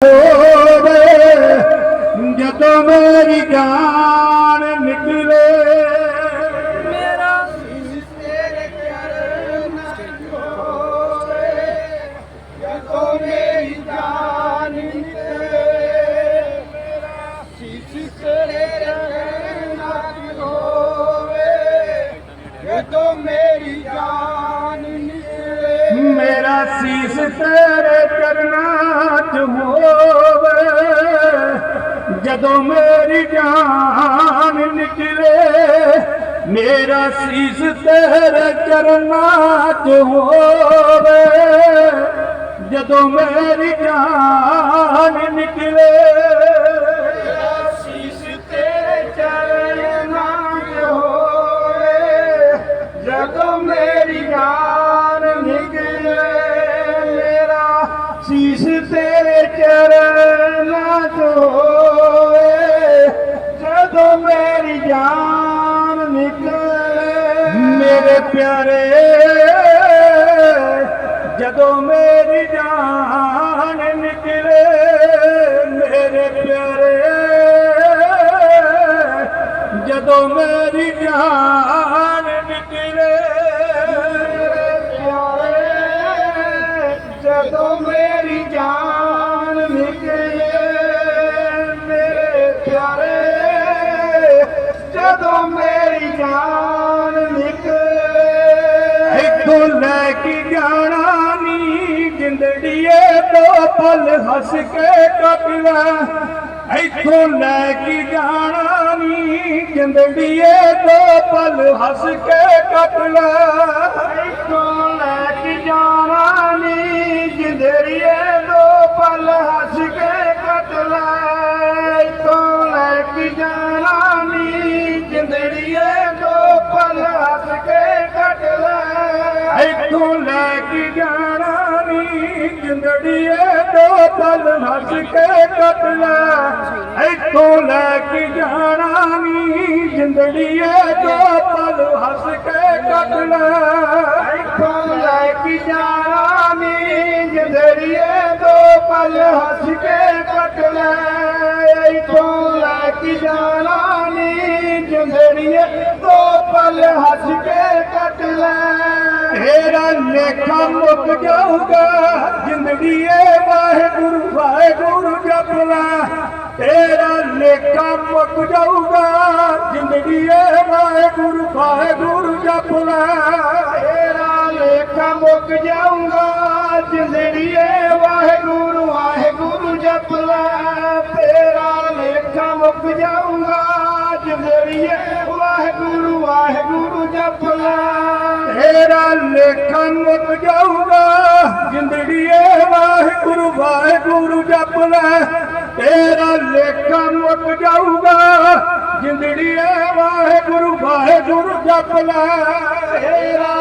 ਹੋਵੇ ਜਦੋਂ ਮੇਰੀ ਜਾਨ ਨਿਕਲੇ। ਮੇਰਾ ਤੇਰੇ ਚਰਨਾਂ ਹੋਵੇ ਜਦੋਂ ਮੇਰੀ ਜਾਨ ਨਿਕਲੇ ਮੇਰਾ ਸੀਸ ਤੇਰੇ ਚਰਨਾਂ ਹੋਵੇ ਜਦੋਂ ਮੇਰੀ ਜਾਨ ਨਿਕਲੇ ਮੇਰਾ ਸੀਸ ਤੇਰੇ ਜਦੋਂ ਮੇਰੀ ਜਾਨ ਨਿਕਲੇ, ਮੇਰਾ ਸੀਸ ਤੇਰੇ ਚਰਨਾਂ 'ਚ ਹੋਵੇ। ਜਦੋਂ ਮੇਰੀ ਜਾਨ ਨਿਕਲੇ ਸੀਸ ਤੇਰੇ ਚਰਨਾਂ 'ਚ ਹੋਵੇ। ਜਦੋਂ ਮੇਰੀ ਜਾਨ ਨਿਕਲੇ, ਮੇਰਾ ਸੀਸ ਤੇਰੇ ਚਰਨਾਂ 'ਚ ਹੋਵੇ। ਜਾਨ ਨਿਕਲੇ। ਮੇਰੇ ਪਿਆਰੇ ਜਦੋਂ ਮੇਰੀ ਜਾਨ ਨਿਕਲੇ ਮੇਰੇ ਪਿਆਰੇ ਜਦੋਂ ਮੇਰੀ ਜਾਨ ਜਾਣਾ ਨੀ ਜਿੰਦੜੀਏ ਦੋ ਪਲ ਹੱਸ ਕੇ ਕੱਟ ਇੱਥੋਂ ਲੈ ਕੇ ਜਾਣਾ ਨੀ ਜਿੰਦੜੀਏ ਦੋ ਪਲ ਹੱਸ ਕੇ ਕੱਟ ਇੱਥੋਂ ਨੀ ਦੋ ਪਲ ਹੱਸ ਕੇ ਕੱਟ ਲੈ ਇੱਥੋਂ ਲੈ ਕੇ ਜਾਣਾ ਨੀ ਜਿੰਦੜੀਏ, ਦੋ ਪਲ ਹੱਸ ਕੇ ਕੱਟ ਲੈ ਇੱਥੋਂ ਲੈ ਕੇ ਜਾਣਾ ਨੀ ਜਿੰਦੜੀਏ, ਦੋ ਪਲ ਹੱਸ ਕੇ ਕੱਟ ਲੈ ਇੱਥੋਂ ਲੈ ਕੇ ਜਾਣਾ ਨੀ ਜਿੰਦੜੀਏ, ਦੋ ਪਲ ਹੱਸ ਕੇ ਕੱਟ ਲੈ ਤੇਰਾ ਲੇਖਾ ਮੁੱਕ ਜਾਊਗਾ। ਜਿੰਦੜੀਏ ਵਾਹਿਗੁਰੂ ਵਾਹਿਗੁਰੂ ਜਪਲਾ ਤੇਰਾ ਲੇਖਾ ਮੁੱਕ ਜਾਊਗਾ। ਜਿੰਦੜੀਏ ਵਾਹਿਗੁਰੂ ਵਾਹਿਗੁਰੂ ਜਪਲਾ ਤੇਰਾ ਲੇਖਾ ਮੁੱਕ ਜਾਊਗਾ। ਜਿੰਦੜੀਏ ਵਾਹਿਗੁਰੂ ਵਾਹਿਗੁਰੂ ਜਪਲਾ ਤੇਰਾ ਲੇਖਾ ਮੁੱਕ ਜਾਊਗਾ। ਜਿੰਦੜੀਏ ਵਾਹਿਗੁਰੂ ਵਾਹਿਗੁਰੂ ਜਪ ਲੈ ਤੇਰਾ ਲੇਖਾ ਮੁੱਕ ਜਾਊਗਾ। ਜਿੰਦੜੀਏ ਵਾਹਿਗੁਰੂ ਵਾਹਿਗੁਰੂ ਜਪ ਲੈ ਤੇਰਾ ਲੇਖਾ ਮੁੱਕ ਜਾਊਗਾ। ਜਿੰਦੜੀਏ ਵਾਹਿਗੁਰੂ ਵਾਹਿਗੁਰੂ ਜਪ ਲੈ ਤੇਰਾ